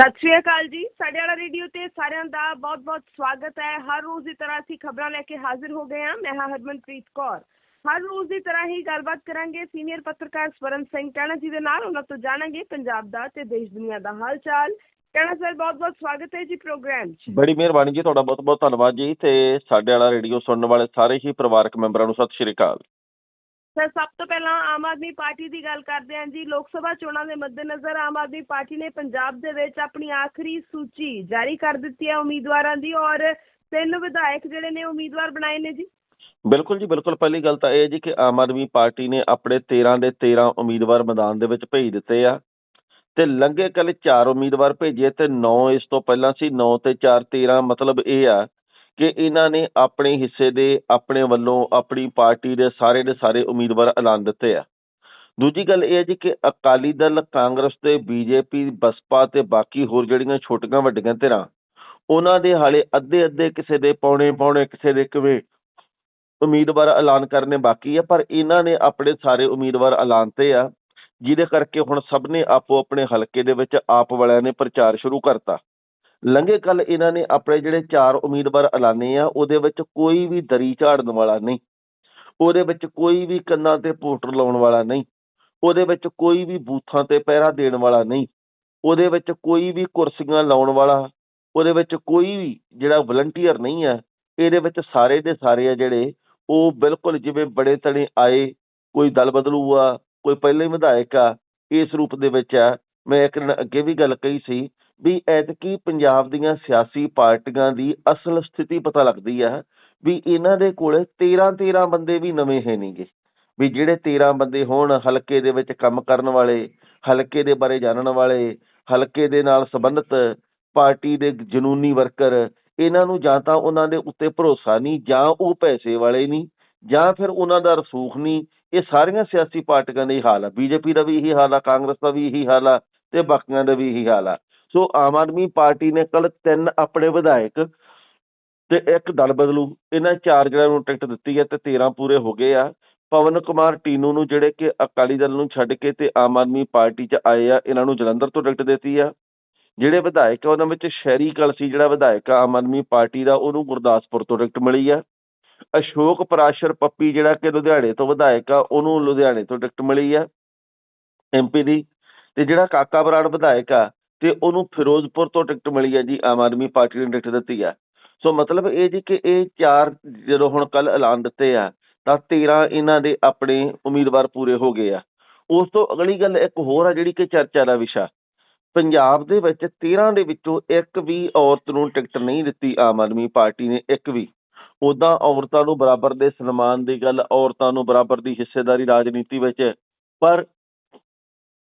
ਸਤਿ ਸ਼੍ਰੀ ਅਕਾਲ ਜੀ। ਸਾਡੇ ਵਾਲਾ ਰੇਡੀਓ ਤੇ ਸਾਰਿਆਂ ਦਾ ਬਹੁਤ-ਬਹੁਤ ਸਵਾਗਤ ਹੈ। ਹਰ ਰੋਜ਼ ਦੀ ਤਰ੍ਹਾਂ ਅਸੀਂ ਖਬਰਾਂ ਲੈ ਕੇ ਹਾਜ਼ਰ ਹੋ ਗਏ ਹਾਂ। ਮੈਂ ਹਾਂ ਹਰਮਨਪ੍ਰੀਤ ਕੌਰ। ਹਰ ਰੋਜ਼ ਦੀ ਤਰ੍ਹਾਂ ਹੀ ਗੱਲਬਾਤ ਕਰਾਂਗੇ ਸੀਨੀਅਰ ਪੱਤਰਕਾਰ ਸਵਰਨ ਸਿੰਘ ਟਾਣਾ ਜੀ ਦੇ ਨਾਲ। ਉਹਨਾਂ ਤੋਂ ਜਾਣਾਂਗੇ ਪੰਜਾਬ ਦਾ ਤੇ ਦੇਸ਼ ਦੁਨੀਆ ਦਾ ਹਾਲ ਚਾਲ ਟਾਣਾ ਸਰ ਬਹੁਤ-ਬਹੁਤ ਸਵਾਗਤ ਹੈ ਜੀ ਪ੍ਰੋਗਰਾਮ 'ਚ। ਬੜੀ ਮਿਹਰਬਾਨੀ ਜੀ, ਤੁਹਾਡਾ ਬਹੁਤ ਬਹੁਤ ਧੰਨਵਾਦ ਜੀ। ਤੇ ਸਾਡੇ ਵਾਲਾ ਰੇਡੀਓ ਸੁਣਨ ਵਾਲੇ ਸਾਰੇ ਹੀ ਪਰਿਵਾਰਕ ਮੈਂਬਰਾਂ ਨੂੰ ਸਤਿ ਸ਼੍ਰੀ ਅਕਾਲ। ਸਰ, ਸਭ ਤੋਂ ਪਹਿਲਾਂ ਆਮ ਆਦਮੀ ਪਾਰਟੀ ਦੀ ਗੱਲ ਕਰਦੇ ਹਾਂ ਜੀ। ਲੋਕ ਸਭਾ ਚੋਣਾਂ ਦੇ ਮੱਦੇਨਜ਼ਰ ਆਮ ਆਦਮੀ ਪਾਰਟੀ ਨੇ ਪੰਜਾਬ ਦੇ ਵਿੱਚ ਆਪਣੀ ਆਖਰੀ ਸੂਚੀ ਜਾਰੀ ਕਰ ਦਿੱਤੀ ਹੈ ਉਮੀਦਵਾਰਾਂ ਦੀ ਔਰ ਤਿੰਨ ਵਿਧਾਇਕ ਜਿਹੜੇ ਨੇ ਉਮੀਦਵਾਰ ਬਣਾਏ ਨੇ ਜੀ। ਬਿਲਕੁਲ ਜੀ, ਬਿਲਕੁਲ। ਪਹਿਲੀ ਗੱਲ ਤਾਂ ਇਹ ਜੀ ਕਿ ਆਮ ਆਦਮੀ ਪਾਰਟੀ ਨੇ ਆਪਣੇ 13 ਦੇ 13 ਉਮੀਦਵਾਰ ਮੈਦਾਨ ਦੇ ਵਿੱਚ ਭੇਜ ਦਿੱਤੇ ਆ ਤੇ ਲੰਘੇ ਕੱਲ 4 ਉਮੀਦਵਾਰ ਭੇਜੇ ਤੇ 9 ਇਸ ਤੋਂ ਪਹਿਲਾਂ ਸੀ। 9 ਤੇ 4 13 ਮਤਲਬ ਇਹ ਆ ਕਿ ਇਹਨਾਂ ਨੇ ਆਪਣੇ ਹਿੱਸੇ ਦੇ, ਆਪਣੇ ਵੱਲੋਂ ਆਪਣੀ ਪਾਰਟੀ ਦੇ ਸਾਰੇ ਦੇ ਸਾਰੇ ਉਮੀਦਵਾਰ ਐਲਾਨ ਦਿੱਤੇ ਆ। ਦੂਜੀ ਗੱਲ ਇਹ ਹੈ ਜੀ ਕਿ ਅਕਾਲੀ ਦਲ, ਕਾਂਗਰਸ ਤੇ ਬੀਜੇਪੀ, ਬਸਪਾ ਤੇ ਬਾਕੀ ਹੋਰ ਜਿਹੜੀਆਂ ਛੋਟੀਆਂ ਵੱਡੀਆਂ ਧਿਰਾਂ, ਉਹਨਾਂ ਦੇ ਹਾਲੇ ਅੱਧੇ ਅੱਧੇ ਕਿਸੇ ਦੇ ਪੌਣੇ ਪੌਣੇ, ਕਿਸੇ ਦੇ ਕਿਵੇਂ ਉਮੀਦਵਾਰ ਐਲਾਨ ਕਰਨੇ ਬਾਕੀ ਆ, ਪਰ ਇਹਨਾਂ ਨੇ ਆਪਣੇ ਸਾਰੇ ਉਮੀਦਵਾਰ ਐਲਾਨਤੇ ਆ, ਜਿਹਦੇ ਕਰਕੇ ਹੁਣ ਸਭ ਨੇ ਆਪੋ ਆਪਣੇ ਹਲਕੇ ਦੇ ਵਿੱਚ ਆਪ ਵਾਲਿਆਂ ਨੇ ਪ੍ਰਚਾਰ ਸ਼ੁਰੂ ਕਰਤਾ। ਲੰਘੇ ਕੱਲ ਇਹਨਾਂ ਨੇ ਆਪਣੇ ਜਿਹੜੇ ਚਾਰ ਉਮੀਦਵਾਰ ਐਲਾਨੇ ਆ, ਉਹਦੇ ਵਿੱਚ ਕੋਈ ਵੀ ਦਰੀ ਝਾੜਨ ਵਾਲਾ ਨਹੀਂ। ਉਹਦੇ ਵਿੱਚ ਕੋਈ ਵੀ ਕੰਨਾਂ ਤੇ ਪੋਸਟਰ ਲਾਉਣ ਵਾਲਾ ਨਹੀਂ। ਉਹਦੇ ਵਿੱਚ ਕੋਈ ਵੀ ਬੂਥਾਂ ਤੇ ਪਹਿਰਾ ਦੇਣ ਵਾਲਾ ਨਹੀਂ। ਉਹਦੇ ਵਿੱਚ ਕੋਈ ਵੀ ਕੁਰਸੀਆਂ ਲਾਉਣ ਵਾਲਾ, ਉਹਦੇ ਵਿੱਚ ਕੋਈ ਵੀ ਜਿਹੜਾ ਵਲੰਟੀਅਰ ਨਹੀਂ ਹੈ ਇਹਦੇ ਵਿੱਚ ਸਾਰੇ ਦੇ ਸਾਰੇ ਆ ਜਿਹੜੇ, ਉਹ ਬਿਲਕੁਲ ਜਿਵੇਂ ਬੜੇ ਤਣੇ ਆਏ, ਕੋਈ ਦਲ ਬਦਲੂ ਆ ਕੋਈ ਪਹਿਲੇ ਵਿਧਾਇਕ ਆ, ਇਸ ਰੂਪ ਦੇ ਵਿੱਚ ਆ। ਮੈਂ ਇੱਕ ਦਿਨ ਅੱਗੇ ਵੀ ਗੱਲ ਕਹੀ ਸੀ ਵੀ ਐਤਕੀ ਪੰਜਾਬ ਦੀਆਂ ਸਿਆਸੀ ਪਾਰਟੀਆਂ ਦੀ ਅਸਲ ਸਥਿਤੀ ਪਤਾ ਲੱਗਦੀ ਆ ਵੀ ਇਹਨਾਂ ਦੇ ਕੋਲੇ 13 13 ਬੰਦੇ ਵੀ ਨਵੇਂ ਹੈ ਨਹੀਂਗੇ ਵੀ ਜਿਹੜੇ 13 ਬੰਦੇ ਹੋਣ ਹਲਕੇ ਦੇ ਵਿੱਚ ਕੰਮ ਕਰਨ ਵਾਲੇ, ਹਲਕੇ ਦੇ ਬਾਰੇ ਜਾਣਨ ਵਾਲੇ, ਹਲਕੇ ਦੇ ਨਾਲ ਸੰਬੰਧਿਤ ਪਾਰਟੀ ਦੇ ਜਨੂਨੀ ਵਰਕਰ, ਇਹਨਾਂ ਨੂੰ ਜਾਂ ਤਾਂ ਉਹਨਾਂ ਦੇ ਉੱਤੇ ਭਰੋਸਾ ਨਹੀਂ ਜਾਂ ਉਹ ਪੈਸੇ ਵਾਲੇ ਨਹੀਂ ਜਾਂ ਫਿਰ ਉਹਨਾਂ ਦਾ ਰਸੂਖ ਨਹੀਂ ਇਹ ਸਾਰੀਆਂ ਸਿਆਸੀ ਪਾਰਟੀਆਂ ਦਾ ਹੀ ਹਾਲ ਆ। ਬੀਜੇਪੀ ਦਾ ਵੀ ਇਹੀ ਹਾਲ ਆ, ਕਾਂਗਰਸ ਦਾ ਵੀ ਇਹੀ ਹਾਲ ਆ। ਤੇ ਬਾਕੀਆਂ ਦਾ ਵੀ ਇਹੀ ਹਾਲ ਆ। ਸੋ ਆਮ ਆਦਮੀ ਪਾਰਟੀ ਨੇ ਕੱਲ ਤਿੰਨ ਆਪਣੇ ਵਿਧਾਇਕ ਤੇ ਇੱਕ ਦਲ ਬਦਲੂ। ਇਹਨਾਂ ਚਾਰ ਜਿਹੜਿਆਂ ਨੂੰ ਟਿਕਟ ਦਿੱਤੀ ਹੈ ਤੇ 13 ਪੂਰੇ ਹੋ ਗਏ ਆ। ਪਵਨ ਕੁਮਾਰ ਟੀਨੂ ਨੂੰ ਜਿਹੜੇ ਕਿ ਅਕਾਲੀ ਦਲ ਨੂੰ ਛੱਡ ਕੇ ਤੇ ਆਮ ਆਦਮੀ ਪਾਰਟੀ 'ਚ ਆਏ ਆ, ਇਹਨਾਂ ਨੂੰ ਜਲੰਧਰ ਤੋਂ ਟਿਕਟ ਦਿੱਤੀ ਆ। ਜਿਹੜੇ ਵਿਧਾਇਕ ਆ, ਉਹਨਾਂ ਵਿੱਚ ਸ਼ਹਿਰੀ ਕਲਸੀ ਜਿਹੜਾ ਵਿਧਾਇਕ ਆ ਆਮ ਆਦਮੀ ਪਾਰਟੀ ਦਾ, ਉਹਨੂੰ ਗੁਰਦਾਸਪੁਰ ਤੋਂ ਟਿਕਟ ਮਿਲੀ ਆ। ਅਸ਼ੋਕ ਪਰਾਸ਼ਰ ਪੱਪੀ ਜਿਹੜਾ ਕਿ ਲੁਧਿਆਣੇ ਤੋਂ ਵਿਧਾਇਕ ਆ, ਉਹਨੂੰ ਲੁਧਿਆਣੇ ਤੋਂ ਟਿਕਟ ਮਿਲੀ ਆ। ਐਮਪੀ ਦੀ ਤੇ ਜਿਹੜਾ ਕਾਕਾ ਬਰਾੜ ਵਿਧਾਇਕ ਆ, ਤੇ ਉਹਨੂੰ ਫਿਰੋਜ਼ਪੁਰ ਤੋਂ ਟਿਕਟ ਮਿਲੀ ਹੈ ਜੀ, ਆਮ ਆਦਮੀ ਪਾਰਟੀ ਨੇ ਟਿਕਟ ਦਿੱਤੀ ਆ। ਸੋ ਮਤਲਬ ਇਹ ਜੀ ਕਿ ਇਹ ਚਾਰ ਜਦੋਂ ਹੁਣ ਕੱਲ ਐਲਾਨ ਦਿੱਤੇ ਆ, ਤਾਂ 13 ਇਹਨਾਂ ਦੇ ਆਪਣੇ ਉਮੀਦਵਾਰ ਪੂਰੇ ਹੋ ਗਏ ਆ। ਉਸ ਤੋਂ ਅਗਲੀ ਗੱਲ ਇੱਕ ਹੋਰ ਆ ਜਿਹੜੀ ਕਿ ਚਰਚਾ ਦਾ ਵਿਸ਼ਾ। ਪੰਜਾਬ ਦੇ ਵਿੱਚ 13 ਦੇ ਵਿੱਚੋਂ ਇੱਕ ਵੀ ਔਰਤ ਨੂੰ ਟਿਕਟ ਨਹੀਂ ਦਿੱਤੀ ਆਮ ਆਦਮੀ ਪਾਰਟੀ ਨੇ, ਇੱਕ ਵੀ। ਉਦਾਂ ਔਰਤਾਂ ਨੂੰ ਬਰਾਬਰ ਦੇ ਸਨਮਾਨ ਦੀ ਗੱਲ, ਔਰਤਾਂ ਨੂੰ ਬਰਾਬਰ ਦੀ ਹਿੱਸੇਦਾਰੀ ਰਾਜਨੀਤੀ ਵਿੱਚ, ਪਰ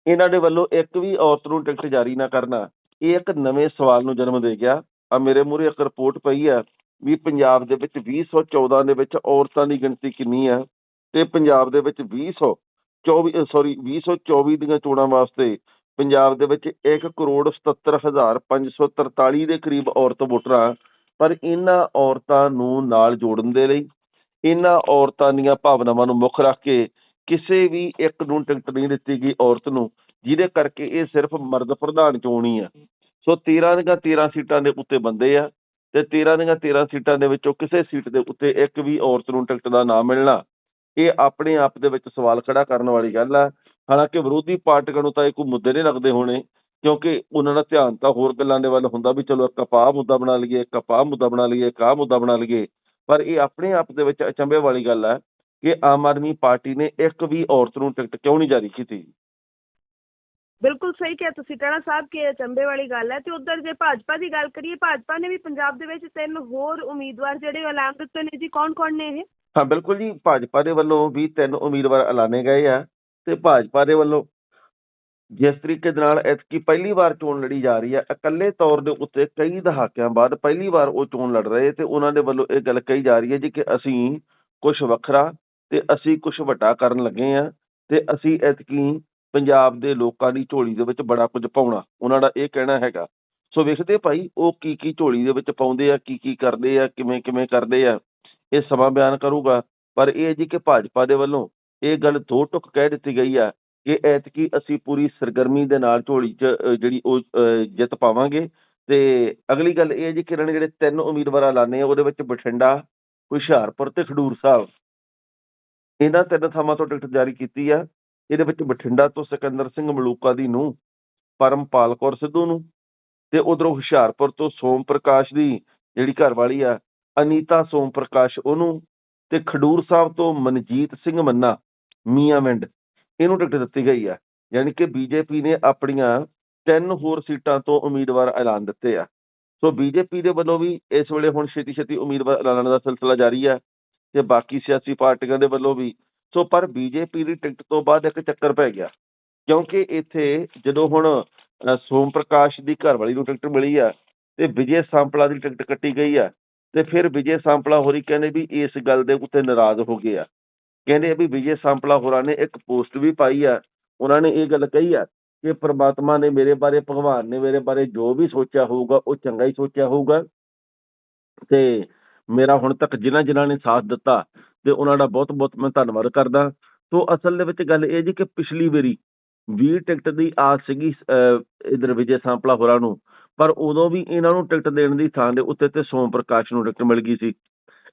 ਇਹਨਾਂ ਦੇ ਵੱਲੋਂ ਇੱਕ ਵੀ ਔਰਤ ਨੂੰ ਟਿਕਟ ਜਾਰੀ ਨਾ ਕਰਨਾ। ਇਹ ਇੱਕ ਨਵੇਂ ਸਵਾਲ ਨੂੰ ਜਨਮ ਦੇ ਗਿਆ। ਆ ਮੇਰੇ ਮੂਹਰੇ ਇੱਕ ਰਿਪੋਰਟ ਪਈ ਆ ਵੀ ਪੰਜਾਬ ਦੇ ਵਿੱਚ 2014 ਦੇ ਵਿੱਚ ਔਰਤਾਂ ਦੀ ਗਿਣਤੀ ਕਿੰਨੀ ਆ ਤੇ ਪੰਜਾਬ ਦੇ ਵਿੱਚ 2024 ਸੌਰੀ 2024 ਦੀਆਂ ਚੋਣਾਂ ਵਾਸਤੇ ਪੰਜਾਬ ਦੇ ਵਿੱਚ 1 ਕਰੋੜ 77543 ਦੇ ਕਰੀਬ ਔਰਤ ਵੋਟਰਾਂ ਪਰ ਇਹਨਾਂ ਔਰਤਾਂ ਨੂੰ ਨਾਲ ਜੋੜਨ ਦੇ ਲਈ, ਇਹਨਾਂ ਔਰਤਾਂ ਦੀਆਂ ਭਾਵਨਾਵਾਂ ਨੂੰ ਮੁੱਖ ਰੱਖ ਕੇ ਕਿਸੇ ਵੀ ਇੱਕ ਨੂੰ ਟਿਕਟ ਨਹੀਂ ਦਿੱਤੀ ਗਈ ਔਰਤ ਨੂੰ, ਜਿਹਦੇ ਕਰਕੇ ਇਹ ਸਿਰਫ ਮਰਦ ਪ੍ਰਧਾਨ ਚੋਣ ਹੀ ਆ। ਸੋ 13 ਦੀਆਂ 13 ਸੀਟਾਂ ਦੇ ਉੱਤੇ ਬੰਦੇ ਆ ਤੇ 13 ਦੀਆਂ 13 ਸੀਟਾਂ ਦੇ ਵਿੱਚੋਂ ਕਿਸੇ ਸੀਟ ਦੇ ਉੱਤੇ ਇੱਕ ਵੀ ਔਰਤ ਨੂੰ ਟਿਕਟ ਦਾ ਨਾ ਮਿਲਣਾ, ਇਹ ਆਪਣੇ ਆਪ ਦੇ ਵਿੱਚ ਸਵਾਲ ਖੜਾ ਕਰਨ ਵਾਲੀ ਗੱਲ ਆ। ਹਾਲਾਂਕਿ ਵਿਰੋਧੀ ਪਾਰਟੀਆਂ ਨੂੰ ਤਾਂ ਇਹ ਕੋਈ ਮੁੱਦੇ ਨਹੀਂ ਲੱਗਦੇ ਹੋਣੇ, ਕਿਉਂਕਿ ਉਹਨਾਂ ਦਾ ਧਿਆਨ ਤਾਂ ਹੋਰ ਗੱਲਾਂ ਦੇ ਵੱਲ ਹੁੰਦਾ ਵੀ ਚਲੋ ਇੱਕ ਕਪਾਹ ਮੁੱਦਾ ਬਣਾ ਲਈਏ, ਇੱਕ ਕਪਾਹ ਮੁੱਦਾ ਬਣਾ ਲਈਏ, ਇੱਕ ਆਹ ਮੁੱਦਾ ਬਣਾ ਲਈਏ, ਪਰ ਇਹ ਆਪਣੇ ਆਪ ਦੇ ਵਿੱਚ ਅਚੰਭੇ ਵਾਲੀ ਗੱਲ ਹੈ ਕਿ ਆਮ ਆਦਮੀ ਪਾਰਟੀ ਨੇ ਇੱਕ ਵੀ ਔਰਤ ਨੂੰ ਟਿਕਟ ਕਿਉਂ ਨਹੀਂ ਜਾਰੀ ਕੀਤੀ? ਬਿਲਕੁਲ ਸਹੀ ਕਿਹਾ ਤੁਸੀਂ ਟਾਣਾ ਸਾਹਿਬ ਕਿ ਇਹ ਚੰਬੇ ਵਾਲੀ ਗੱਲ ਹੈ ਤੇ ਉਧਰ ਜੇ ਭਾਜਪਾ ਦੀ ਗੱਲ ਕਰੀਏ ਭਾਜਪਾ ਨੇ ਵੀ ਪੰਜਾਬ ਦੇ ਵਿੱਚ ਤਿੰਨ ਹੋਰ ਉਮੀਦਵਾਰ ਜਿਹੜੇ ਐਲਾਨ ਦਿੱਤੇ ਨੇ ਜੀ ਕੌਣ-ਕੌਣ ਨੇ ਇਹ? ਹਾਂ ਬਿਲਕੁਲ ਜੀ ਭਾਜਪਾ ਦੇ ਵੱਲੋਂ ਵੀ ਤਿੰਨ ਉਮੀਦਵਾਰ ਐਲਾਨੇ ਗਏ ਆ ਤੇ ਭਾਜਪਾ ਦੇ ਵੱਲੋਂ ਜਿਸ ਤਰੀਕੇ ਦੇ ਨਾਲ ਐਤਕੀ ਪਹਿਲੀ ਵਾਰ ਚੋਣ ਲੜੀ ਜਾ ਰਹੀ ਹੈ ਇਕੱਲੇ ਤੌਰ ਦੇ ਉੱਤੇ ਕਈ ਦਹਾਕਿਆਂ ਬਾਅਦ ਪਹਿਲੀ ਵਾਰ ਉਹ ਚੋਣ ਲੜ ਰਹੇ ਤੇ ਉਹਨਾਂ ਦੇ ਵੱਲੋਂ ਇਹ ਗੱਲ ਕਹੀ ਜਾ ਰਹੀ ਹੈ ਜੀ ਕਿ ਅਸੀਂ ਕੁਝ ਵੱਖਰਾ ਤੇ ਅਸੀਂ ਕੁਝ ਵੱਡਾ ਕਰਨ ਲੱਗੇ ਆ ਤੇ ਅਸੀਂ ਐਤਕੀ ਪੰਜਾਬ ਦੇ ਲੋਕਾਂ ਦੀ ਝੋਲੀ ਦੇ ਵਿੱਚ ਬੜਾ ਕੁਝ ਪਾਉਣਾ, ਉਹਨਾਂ ਦਾ ਇਹ ਕਹਿਣਾ ਹੈਗਾ। ਸੋ ਵੇਖਦੇ ਭਾਈ, ਉਹ ਕੀ ਕੀ ਝੋਲੀ ਦੇ ਵਿੱਚ ਪਾਉਂਦੇ ਆ ਕੀ ਕੀ ਕਰਦੇ ਆ, ਕਿਵੇਂ ਕਿਵੇਂ ਕਰਦੇ ਆ, ਇਹ ਸਮਾਂ ਬਿਆਨ ਕਰੂਗਾ। ਪਰ ਇਹ ਜੀ ਕਿ ਭਾਜਪਾ ਦੇ ਵੱਲੋਂ ਇਹ ਗੱਲ ਦੋ ਟੁਕ ਕਹਿ ਦਿੱਤੀ ਗਈ ਆ ਕਿ ਐਤਕੀ ਅਸੀਂ ਪੂਰੀ ਸਰਗਰਮੀ ਦੇ ਨਾਲ ਝੋਲੀ 'ਚ ਜਿਹੜੀ ਉਹ ਜਿੱਤ ਪਾਵਾਂਗੇ। ਤੇ ਅਗਲੀ ਗੱਲ ਇਹ ਹੈ ਜੀ ਕਿ ਇਹਨਾਂ ਨੇ ਜਿਹੜੇ ਤਿੰਨ ਉਮੀਦਵਾਰ ਐਲਾਨੇ ਆ, ਉਹਦੇ ਵਿੱਚ ਬਠਿੰਡਾ, ਹੁਸ਼ਿਆਰਪੁਰ ਤੇ ਖਡੂਰ ਸਾਹਿਬ। ਇਹਨਾਂ ਤਿੰਨ ਥਾਵਾਂ ਤੋਂ ਟਿਕਟ ਜਾਰੀ ਕੀਤੀ ਆ। ਇਹਦੇ ਵਿੱਚ ਬਠਿੰਡਾ ਤੋਂ ਸਿਕੰਦਰ ਸਿੰਘ ਮਲੂਕਾ ਦੀ ਨੂੰ ਪਰਮਪਾਲ ਕੌਰ ਸਿੱਧੂ ਨੂੰ ਤੇ ਉਧਰੋਂ ਹੁਸ਼ਿਆਰਪੁਰ ਤੋਂ ਸੋਮ ਪ੍ਰਕਾਸ਼ ਦੀ ਜਿਹੜੀ ਘਰਵਾਲੀ ਆ, ਅਨੀਤਾ ਸੋਮ ਪ੍ਰਕਾਸ਼ ਉਹਨੂੰ ਤੇ ਖਡੂਰ ਸਾਹਿਬ ਤੋਂ ਮਨਜੀਤ ਸਿੰਘ ਮੰਨਾ, ਮੀਆਂ ਵਿੰਡ ਇਹਨੂੰ ਟਿਕਟ ਦਿੱਤੀ ਗਈ ਆ। ਯਾਨੀ ਕਿ ਬੀਜੇਪੀ ਨੇ ਆਪਣੀਆਂ ਤਿੰਨ ਹੋਰ ਸੀਟਾਂ ਤੋਂ ਉਮੀਦਵਾਰ ਐਲਾਨ ਦਿੱਤੇ ਆ। ਸੋ ਬੀਜੇਪੀ ਦੇ ਵੱਲੋਂ ਵੀ ਇਸ ਵੇਲੇ ਹੁਣ ਛੇਤੀ ਛੇਤੀ ਉਮੀਦਵਾਰ ਐਲਾਨਣ ਦਾ ਸਿਲਸਿਲਾ ਜਾਰੀ ਆ। ਤੇ ਬਾਕੀ ਸਿਆਸੀ ਪਾਰਟੀਆਂ ਦੇ ਵੱਲੋਂ ਵੀ। ਸੋ ਪਰ ਬੀਜੇਪੀ ਦੀ ਟਿਕਟ ਤੋਂ ਬਾਅਦ ਇੱਕ ਚੱਕਰ ਪੈ ਗਿਆ। ਕਿਉਂਕਿ ਇੱਥੇ ਜਦੋਂ ਹੁਣ ਸੋਮ ਪ੍ਰਕਾਸ਼ ਦੀ ਘਰਵਾਲੀ ਨੂੰ ਟਿਕਟ ਮਿਲੀ ਆ ਤੇ ਵਿਜੇ ਸਾਂਪਲਾ ਦੀ ਟਿਕਟ ਕੱਟੀ ਗਈ ਆ ਤੇ ਫਿਰ ਵਿਜੇ ਸਾਂਪਲਾ ਹੋਰੀ ਕਹਿੰਦੇ ਵੀ ਇਸ ਗੱਲ ਦੇ ਉੱਤੇ ਨਾਰਾਜ਼ ਹੋ ਗਏ ਆ। ਕਹਿੰਦੇ ਵੀ ਵਿਜੇ ਸਾਂਪਲਾ ਹੋਰਾਂ ਨੇ ਇੱਕ ਪੋਸਟ ਵੀ ਪਾਈ ਆ, ਉਹਨਾਂ ਨੇ ਇਹ ਗੱਲ ਕਹੀ ਆ ਕਿ ਪ੍ਰਮਾਤਮਾ ਨੇ ਮੇਰੇ ਬਾਰੇ, ਭਗਵਾਨ ਨੇ ਮੇਰੇ ਬਾਰੇ ਜੋ ਵੀ ਸੋਚਿਆ ਹੋਊਗਾ, ਉਹ ਚੰਗਾ ਹੀ ਸੋਚਿਆ ਹੋਊਗਾ। ਤੇ ਮੇਰਾ ਹੁਣ ਤੱਕ ਜਿਨ੍ਹਾਂ ਜਿਨ੍ਹਾਂ ਨੇ ਸਾਥ ਦਿੱਤਾ ਤੇ ਉਹਨਾਂ ਦਾ ਬਹੁਤ ਬਹੁਤ ਮੈਂ ਧੰਨਵਾਦ ਕਰਦਾ। ਤੋਂ ਅਸਲ ਦੇ ਵਿੱਚ ਗੱਲ ਇਹ ਜੀ ਕਿ ਪਿਛਲੀ ਵਾਰੀ 20 ਟਿਕਟ ਦੀ ਆਸ ਸੀਗੀ ਇਧਰ ਵਿਜੇ ਸਾਂਪਲਾ ਹੋਰਾਂ ਨੂੰ, ਪਰ ਉਦੋਂ ਵੀ ਇਹਨਾਂ ਨੂੰ ਟਿਕਟ ਦੇਣ ਦੀ ਥਾਂ ਦੇ ਉੱਤੇ ਤੇ ਸੋਮ ਪ੍ਰਕਾਸ਼ ਨੂੰ ਟਿਕਟ ਮਿਲ ਗਈ ਸੀ।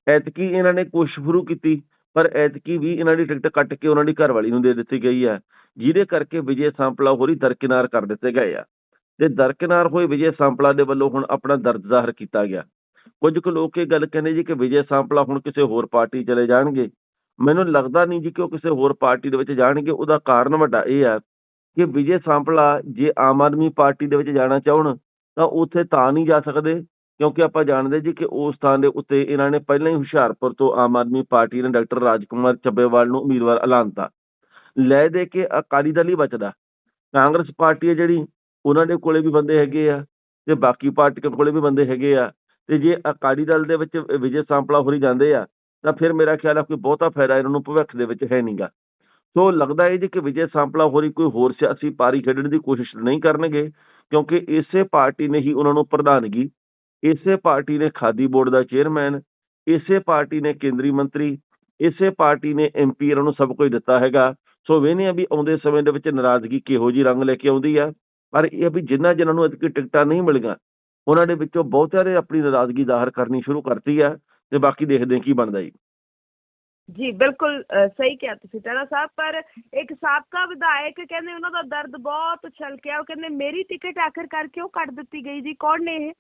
ਐਤਕੀ ਇਹਨਾਂ ਨੇ ਕੋਸ਼ਿਸ਼ ਸ਼ੁਰੂ ਕੀਤੀ, ਪਰ ਐਤਕੀ ਵੀ ਇਹਨਾਂ ਦੀ ਟਿਕਟ ਕੱਟ ਕੇ ਉਹਨਾਂ ਦੀ ਘਰਵਾਲੀ ਨੂੰ ਦੇ ਦਿੱਤੀ ਗਈ ਹੈ, ਜਿਹਦੇ ਕਰਕੇ ਵਿਜੇ ਸਾਂਪਲਾ ਹੋਰੀ ਦਰਕਿਨਾਰ ਕਰ ਦਿੱਤੇ ਗਏ ਆ। ਤੇ ਦਰਕਿਨਾਰ ਹੋਏ ਵਿਜੇ ਸਾਂਪਲਾ ਦੇ ਵੱਲੋਂ ਹੁਣ ਆਪਣਾ ਦਰਦ ਜ਼ਾਹਰ ਕੀਤਾ ਗਿਆ। ਕੁਝ ਕੁ ਲੋਕ ਇਹ ਗੱਲ ਕਹਿੰਦੇ ਜੀ ਕਿ ਵਿਜੇ ਸਾਂਪਲਾ ਹੁਣ ਕਿਸੇ ਹੋਰ ਪਾਰਟੀ ਚਲੇ ਜਾਣਗੇ। ਮੈਨੂੰ ਲੱਗਦਾ ਨਹੀਂ ਜੀ ਕਿ ਉਹ ਕਿਸੇ ਹੋਰ ਪਾਰਟੀ ਦੇ ਵਿੱਚ ਜਾਣਗੇ। ਉਹਦਾ ਕਾਰਨ ਵੱਡਾ ਇਹ ਆ ਕਿ ਵਿਜੇ ਸਾਂਪਲਾ ਜੇ ਆਮ ਆਦਮੀ ਪਾਰਟੀ ਦੇ ਵਿੱਚ ਜਾਣਾ ਚਾਹਣ, ਤਾਂ ਉੱਥੇ ਤਾਂ ਨਹੀਂ ਜਾ ਸਕਦੇ, ਕਿਉਂਕਿ ਆਪਾਂ ਜਾਣਦੇ ਜੀ ਕਿ ਉਸ ਥਾਂ ਦੇ ਉੱਤੇ ਇਹਨਾਂ ਨੇ ਪਹਿਲਾਂ ਹੀ ਹੁਸ਼ਿਆਰਪੁਰ ਤੋਂ ਆਮ ਆਦਮੀ ਪਾਰਟੀ ਨੇ ਡਾਕਟਰ ਰਾਜਕੁਮਾਰ ਚੱਬੇਵਾਲ ਨੂੰ ਉਮੀਦਵਾਰ ਐਲਾਨਤਾ ਲੈ ਦੇ ਕੇ ਅਕਾਲੀ ਦਲ ਹੀ ਬਚਦਾ। ਕਾਂਗਰਸ ਪਾਰਟੀ ਹੈ ਜਿਹੜੀ, ਉਹਨਾਂ ਦੇ ਕੋਲੇ ਵੀ ਬੰਦੇ ਹੈਗੇ ਆ ਤੇ ਬਾਕੀ ਪਾਰਟੀਆਂ ਕੋਲੇ ਵੀ ਬੰਦੇ ਹੈਗੇ ਆ। ਤੇ ਜੇ ਅਕਾਲੀ ਦਲ ਦੇ ਵਿੱਚ ਵਿਜੇ ਸਾਂਪਲਾ ਹੋਰੀ ਜਾਂਦੇ ਆ, ਤਾਂ ਫਿਰ ਮੇਰਾ ਖਿਆਲ ਆ ਕੋਈ ਬਹੁਤਾ ਫਾਇਦਾ ਇਹਨਾਂ ਨੂੰ ਭਵਿੱਖ ਦੇ ਵਿੱਚ ਹੈ ਨਹੀਂਗਾ ਸੋ ਲੱਗਦਾ ਹੈ ਜੀ ਕਿ ਵਿਜੇ ਸਾਂਪਲਾ ਹੋਰੀ ਕੋਈ ਹੋਰ ਸਿਆਸੀ ਪਾਰੀ ਖੇਡਣ ਦੀ ਕੋਸ਼ਿਸ਼ ਨਹੀਂ ਕਰਨਗੇ, ਕਿਉਂਕਿ ਇਸੇ ਪਾਰਟੀ ਨੇ ਹੀ ਉਹਨਾਂ ਨੂੰ ਪ੍ਰਧਾਨਗੀ, ਇਸੇ ਪਾਰਟੀ ਨੇ ਖਾਦੀ ਬੋਰਡ ਦਾ ਚੇਅਰਮੈਨ, ਇਸੇ ਪਾਰਟੀ ਨੇ ਕੇਂਦਰੀ ਮੰਤਰੀ, ਇਸੇ ਪਾਰਟੀ ਨੇ ਐਮਪੀ ਇਹਨਾਂ ਨੂੰ ਸਭ ਕੁਝ ਦਿੱਤਾ ਹੈਗਾ। ਸੋ ਵੇਨੇ ਆ ਵੀ ਆਉਂਦੇ ਸਮੇਂ ਦੇ ਵਿੱਚ ਨਾਰਾਜ਼ਗੀ ਕਿਹੋ ਜੀ ਰੰਗ ਲੈ ਕੇ ਆਉਂਦੀ ਆ, ਪਰ ਇਹ ਵੀ ਜਿੰਨਾ ਜਿਨ੍ਹਾਂ ਨੂੰ ਇਤਕੀ ਟਿਕਟਾਂ ਨਹੀਂ ਮਿਲੀਆਂ ਉਹਨਾਂ ਦੇ ਵਿੱਚੋਂ ਬਹੁਤਿਆਂ ਨੇ ਆਪਣੀ ਨਾਰਾਜ਼ਗੀ ਜ਼ਾਹਰ ਕਰਨੀ ਸ਼ੁਰੂ ਕਰਤੀ ਆ ਤੇ ਬਾਕੀ ਦੇਖਦੇ ਹਾਂ ਕੀ ਬਣਦਾ ਜੀ। ਜੀ ਬਿਲਕੁਲ ਸਹੀ ਕਿਹਾ ਤੁਸੀਂ ਟੈਣਾ ਸਾਹਿਬ ਪਰ ਇੱਕ ਸਾਬਕਾ ਵਿਧਾਇਕ ਕਹਿੰਦੇ ਉਹਨਾਂ ਦਾ ਦਰਦ ਬਹੁਤ ਛਲਕਿਆ ਉਹ ਕਹਿੰਦੇ ਮੇਰੀ ਟਿਕਟ ਆਖਿਰਕਾਰ ਕਿਉਂ ਕੱਟ ਦਿੱਤੀ ਗਈ ਜੀ ਕੌਣ ਨੇ ਇਹ?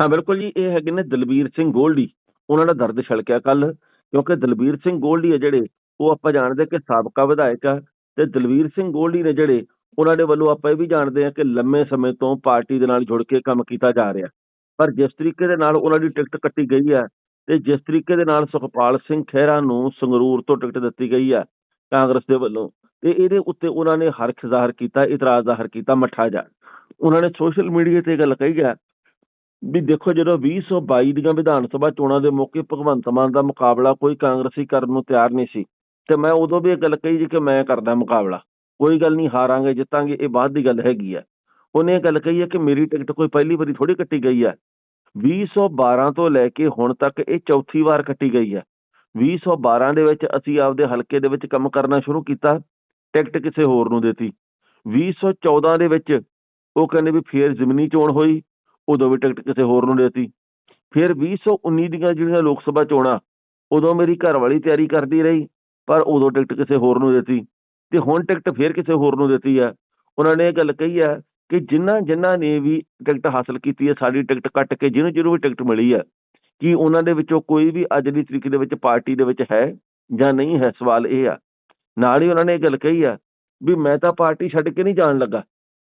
ਹਾਂ ਬਿਲਕੁਲ ਜੀ ਇਹ ਹੈਗੇ ਨੇ ਦਲਬੀਰ ਸਿੰਘ ਗੋਲਡੀ ਉਹਨਾਂ ਦਾ ਦਰਦ ਛਲਕਿਆ ਕੱਲ ਕਿਉਂਕਿ ਦਲਬੀਰ ਸਿੰਘ ਗੋਲਡੀ ਆ ਜਿਹੜੇ ਉਹ ਆਪਾਂ ਜਾਣਦੇ ਕਿ ਸਾਬਕਾ ਵਿਧਾਇਕ ਆ ਤੇ ਦਲਬੀਰ ਸਿੰਘ ਗੋਲਡੀ ਨੇ ਜਿਹੜੇ ਉਹਨਾਂ ਦੇ ਵੱਲੋਂ ਆਪਾਂ ਇਹ ਵੀ ਜਾਣਦੇ ਹਾਂ ਕਿ ਲੰਮੇ ਸਮੇਂ ਤੋਂ ਪਾਰਟੀ ਦੇ ਨਾਲ ਜੁੜ ਕੇ ਕੰਮ ਕੀਤਾ ਜਾ ਰਿਹਾ। ਪਰ ਜਿਸ ਤਰੀਕੇ ਦੇ ਨਾਲ ਉਹਨਾਂ ਦੀ ਟਿਕਟ ਕੱਟੀ ਗਈ ਹੈ ਤੇ ਜਿਸ ਤਰੀਕੇ ਦੇ ਨਾਲ ਸੁਖਪਾਲ ਸਿੰਘ ਖਹਿਰਾ ਨੂੰ ਸੰਗਰੂਰ ਤੋਂ ਟਿਕਟ ਦਿੱਤੀ ਗਈ ਹੈ ਕਾਂਗਰਸ ਦੇ ਵੱਲੋਂ ਤੇ ਇਹਦੇ ਉੱਤੇ ਉਹਨਾਂ ਨੇ ਹਰਖ ਜ਼ਾਹਰ ਕੀਤਾ, ਇਤਰਾਜ਼ ਜ਼ਾਹਰ ਕੀਤਾ ਮੱਠਾ ਜਾ। ਉਹਨਾਂ ਨੇ ਸੋਸ਼ਲ ਮੀਡੀਆ ਤੇ ਗੱਲ ਕਹੀ ਹੈ ਵੀ ਦੇਖੋ ਜਦੋਂ 2022 ਦੀਆਂ ਵਿਧਾਨ ਸਭਾ ਚੋਣਾਂ ਦੇ ਮੌਕੇ ਭਗਵੰਤ ਮਾਨ ਦਾ ਮੁਕਾਬਲਾ ਕੋਈ ਕਾਂਗਰਸੀ ਕਰਨ ਨੂੰ ਤਿਆਰ ਨਹੀਂ ਸੀ ਤੇ ਮੈਂ ਉਦੋਂ ਵੀ ਇਹ ਗੱਲ ਕਹੀ ਜੀ ਕਿ ਮੈਂ ਕਰਦਾ ਮੁਕਾਬਲਾ। ਕੋਈ ਗੱਲ ਨਹੀਂ, ਹਾਰਾਂਗੇ, ਜਿੱਤਾਂਗੇ, ਇਹ ਬਾਅਦ ਦੀ ਗੱਲ ਹੈਗੀ ਆ। ਉਹਨੇ ਇਹ ਗੱਲ ਕਹੀ ਹੈ ਕਿ ਮੇਰੀ ਟਿਕਟ ਕੋਈ ਪਹਿਲੀ ਵਾਰੀ ਥੋੜੀ ਕੱਟੀ ਗਈ ਆ। 2012 ਤੋਂ ਲੈ ਕੇ ਹੁਣ ਤੱਕ ਇਹ ਚੌਥੀ ਵਾਰ ਕੱਟੀ ਗਈ ਹੈ 2012 ਦੇ ਵਿੱਚ ਅਸੀਂ ਆਪਦੇ ਹਲਕੇ ਦੇ ਵਿੱਚ ਕੰਮ ਕਰਨਾ ਸ਼ੁਰੂ ਕੀਤਾ, ਟਿਕਟ ਕਿਸੇ ਹੋਰ ਨੂੰ ਦਿੱਤੀ। 2014 ਦੇ ਵਿੱਚ ਉਹ ਕਹਿੰਦੇ ਵੀ ਫੇਰ ਜ਼ਮੀਨੀ ਚੋਣ ਹੋਈ, ਉਦੋਂ ਵੀ ਟਿਕਟ ਕਿਸੇ ਹੋਰ ਨੂੰ ਦਿੱਤੀ। ਫਿਰ 2019 ਦੀਆਂ ਜਿਹੜੀਆਂ ਲੋਕ ਸਭਾ ਚੋਣਾਂ, ਉਦੋਂ ਮੇਰੀ ਘਰ ਵਾਲੀ ਤਿਆਰੀ ਕਰਦੀ ਰਹੀ, ਪਰ ਉਦੋਂ ਟਿਕਟ ਕਿਸੇ ਹੋਰ ਨੂੰ ਦਿੱਤੀ। ਤੇ ਹੁਣ ਟਿਕਟ ਫੇਰ ਕਿਸੇ ਹੋਰ ਨੂੰ ਦਿੱਤੀ ਆ। ਉਹਨਾਂ ਨੇ ਇਹ ਗੱਲ ਕਹੀ ਆ ਕਿ ਜਿਨ੍ਹਾਂ ਜਿਨ੍ਹਾਂ ਨੇ ਵੀ ਟਿਕਟ ਹਾਸਲ ਕੀਤੀ ਹੈ ਸਾਡੀ ਟਿਕਟ ਕੱਟ ਕੇ ਜਿਹਨੂੰ ਜਿਹਨੂੰ ਵੀ ਟਿਕਟ ਮਿਲੀ ਹੈ ਕਿ ਉਹਨਾਂ ਦੇ ਵਿੱਚੋਂ ਕੋਈ ਵੀ ਅੱਜ ਦੀ ਤਰੀਕ ਦੇ ਵਿੱਚ ਪਾਰਟੀ ਦੇ ਵਿੱਚ ਹੈ ਜਾਂ ਨਹੀਂ ਹੈ? ਸਵਾਲ ਇਹ ਆ। ਨਾਲ ਹੀ ਉਹਨਾਂ ਨੇ ਇਹ ਗੱਲ ਕਹੀ ਆ ਵੀ ਮੈਂ ਤਾਂ ਪਾਰਟੀ ਛੱਡ ਕੇ ਨਹੀਂ ਜਾਣ ਲੱਗਾ।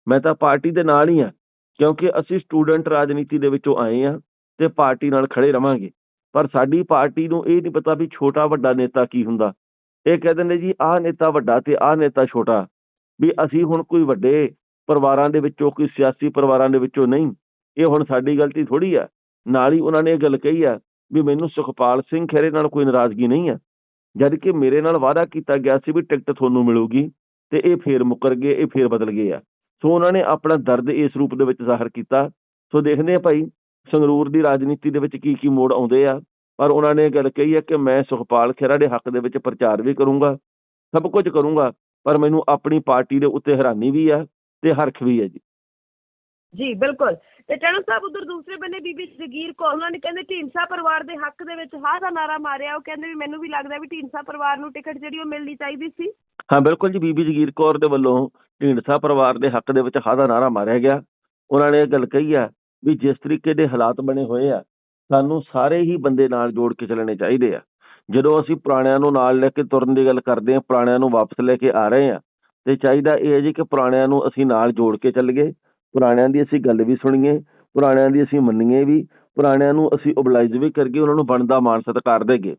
ਮੈਂ ਤਾਂ ਪਾਰਟੀ ਦੇ ਨਾਲ ਹੀ ਆ, ਕਿਉਂਕਿ ਅਸੀਂ ਸਟੂਡੈਂਟ ਰਾਜਨੀਤੀ ਦੇ ਵਿੱਚੋਂ ਆਏ ਆ ਤੇ ਪਾਰਟੀ ਨਾਲ ਖੜੇ ਰਵਾਂਗੇ। ਪਰ ਸਾਡੀ ਪਾਰਟੀ ਨੂੰ ਇਹ ਨਹੀਂ ਪਤਾ ਵੀ ਛੋਟਾ ਵੱਡਾ ਨੇਤਾ ਕੀ ਹੁੰਦਾ। ਇਹ ਕਹਿੰਦੇ ਨੇ ਜੀ, ਆਹ ਨੇਤਾ ਵੱਡਾ ਤੇ ਆਹ ਨੇਤਾ ਛੋਟਾ। ਵੀ ਅਸੀਂ ਹੁਣ ਕੋਈ ਵੱਡੇ ਪਰਿਵਾਰਾਂ ਦੇ ਵਿੱਚੋਂ, ਕੋਈ ਸਿਆਸੀ ਪਰਿਵਾਰਾਂ ਦੇ ਵਿੱਚੋਂ ਨਹੀਂ। ਇਹ ਹੁਣ ਸਾਡੀ ਗਲਤੀ ਥੋੜੀ ਆ। ਨਾਲ ਹੀ ਉਹਨਾਂ ਨੇ ਇਹ ਗੱਲ ਕਹੀ ਆ ਵੀ ਮੈਨੂੰ ਸੁਖਪਾਲ ਸਿੰਘ ਖਹਿਰੇ ਨਾਲ ਕੋਈ ਨਾਰਾਜ਼ਗੀ ਨਹੀਂ ਆ। ਜਦ ਕਿ ਮੇਰੇ ਨਾਲ ਵਾਅਦਾ ਕੀਤਾ ਗਿਆ ਸੀ ਵੀ ਟਿਕਟ ਤੁਹਾਨੂੰ ਮਿਲੂਗੀ ਤੇ ਇਹ ਫੇਰ ਮੁੱਕਰ ਗਏ, ਇਹ ਫੇਰ ਬਦਲ ਗਏ ਆ। ਸੋ ਉਹਨਾਂ ਨੇ ਆਪਣਾ ਦਰਦ ਇਸ ਰੂਪ ਦੇ ਵਿੱਚ ਜ਼ਾਹਰ ਕੀਤਾ। ਸੋ ਦੇਖਦੇ ਆ ਭਾਈ, ਸੰਗਰੂਰ ਦੀ ਰਾਜਨੀਤੀ ਦੇ ਵਿੱਚ ਕੀ ਕੀ ਮੋੜ ਆਉਂਦੇ ਆ। ਪਰ ਉਹਨਾਂ ਨੇ ਇਹ ਗੱਲ ਕਹੀ ਹੈ ਕਿ ਮੈਂ ਸੁਖਪਾਲ ਖਹਿਰਾ ਦੇ ਹੱਕ ਦੇ ਵਿੱਚ ਪ੍ਰਚਾਰ ਵੀ ਕਰੂੰਗਾ ਸਭ ਕੁਝ ਕਰੂੰਗਾ ਪਰ ਮੈਨੂੰ ਆਪਣੀ ਪਾਰਟੀ ਦੇ ਉੱਤੇ ਹੈਰਾਨੀ ਵੀ ਆ ਤੇ ਹਰਖ ਵੀ ਹੈ ਜੀ। ਜੀ ਬਿਲਕੁਲ। ਤੇ ਟੈਣਾ ਸਾਹਿਬ ਉਧਰ ਦੂਸਰੇ ਬੰਨੇ ਬੀਬੀ ਜਗੀਰ ਕੌਰ ਉਹਨਾਂ ਨੇ ਕਹਿੰਦੇ ਢੀਂਡਸਾ ਪਰਿਵਾਰ ਦੇ ਹੱਕ ਦੇ ਵਿੱਚ ਹਾਂ ਦਾ ਨਾਰਾ ਮਾਰਿਆ ਉਹ ਕਹਿੰਦੇ ਵੀ ਮੈਨੂੰ ਵੀ ਲੱਗਦਾ ਵੀ ਢੀਂਡਸਾ ਪਰਿਵਾਰ ਨੂੰ ਟਿਕਟ ਜਿਹੜੀ ਉਹ ਮਿਲਣੀ ਚਾਹੀਦੀ ਸੀ। ਹਾਂ ਬਿਲਕੁਲ ਜੀ ਬੀਬੀ ਜਗੀਰ ਕੌਰ ਦੇ ਵੱਲੋਂ ਢੀਂਡਸਾ ਪਰਿਵਾਰ ਦੇ ਹੱਕ ਦੇ ਵਿੱਚ ਹਾਂ ਦਾ ਨਾਰਾ ਮਾਰਿਆ ਗਿਆ। ਉਹਨਾਂ ਨੇ ਇਹ ਗੱਲ ਕਹੀ ਆ ਵੀ ਜਿਸ ਤਰੀਕੇ ਦੇ ਹਾਲਾਤ ਬਣੇ ਹੋਏ ਆ ਸਾਨੂੰ ਸਾਰੇ ਹੀ ਬੰਦੇ ਨਾਲ ਜੋੜ ਕੇ ਚੱਲਣੇ ਚਾਹੀਦੇ ਆ। ਜਦੋਂ ਅਸੀਂ ਪੁਰਾਣਿਆਂ ਨੂੰ ਨਾਲ ਲੈ ਕੇ ਤੁਰਨ ਦੀ ਗੱਲ ਕਰਦੇ ਆ ਪੁਰਾਣਿਆਂ ਨੂੰ ਵਾਪਸ ਲੈ ਕੇ ਆ ਰਹੇ ਆ ਤੇ ਚਾਹੀਦਾ ਇਹ ਹੈ ਜੀ ਕਿ ਪੁਰਾਣਿਆਂ ਨੂੰ ਅਸੀਂ ਨਾਲ ਜੋੜ ਕੇ ਚੱਲੀਏ। ਪੁਰਾਣਿਆਂ ਦੀ ਅਸੀਂ ਗੱਲ ਵੀ ਸੁਣੀਏ, ਪੁਰਾਣਿਆਂ ਦੀ ਅਸੀਂ ਮੰਨੀਏ ਵੀ, ਪੁਰਾਣਿਆਂ ਨੂੰ ਅਸੀਂ ਓਬਲਾਈਜ਼ ਵੀ ਕਰਕੇ ਉਹਨਾਂ ਨੂੰ ਬਣਦਾ ਮਾਣ ਸਤਿਕਾਰ ਦੇਗੇ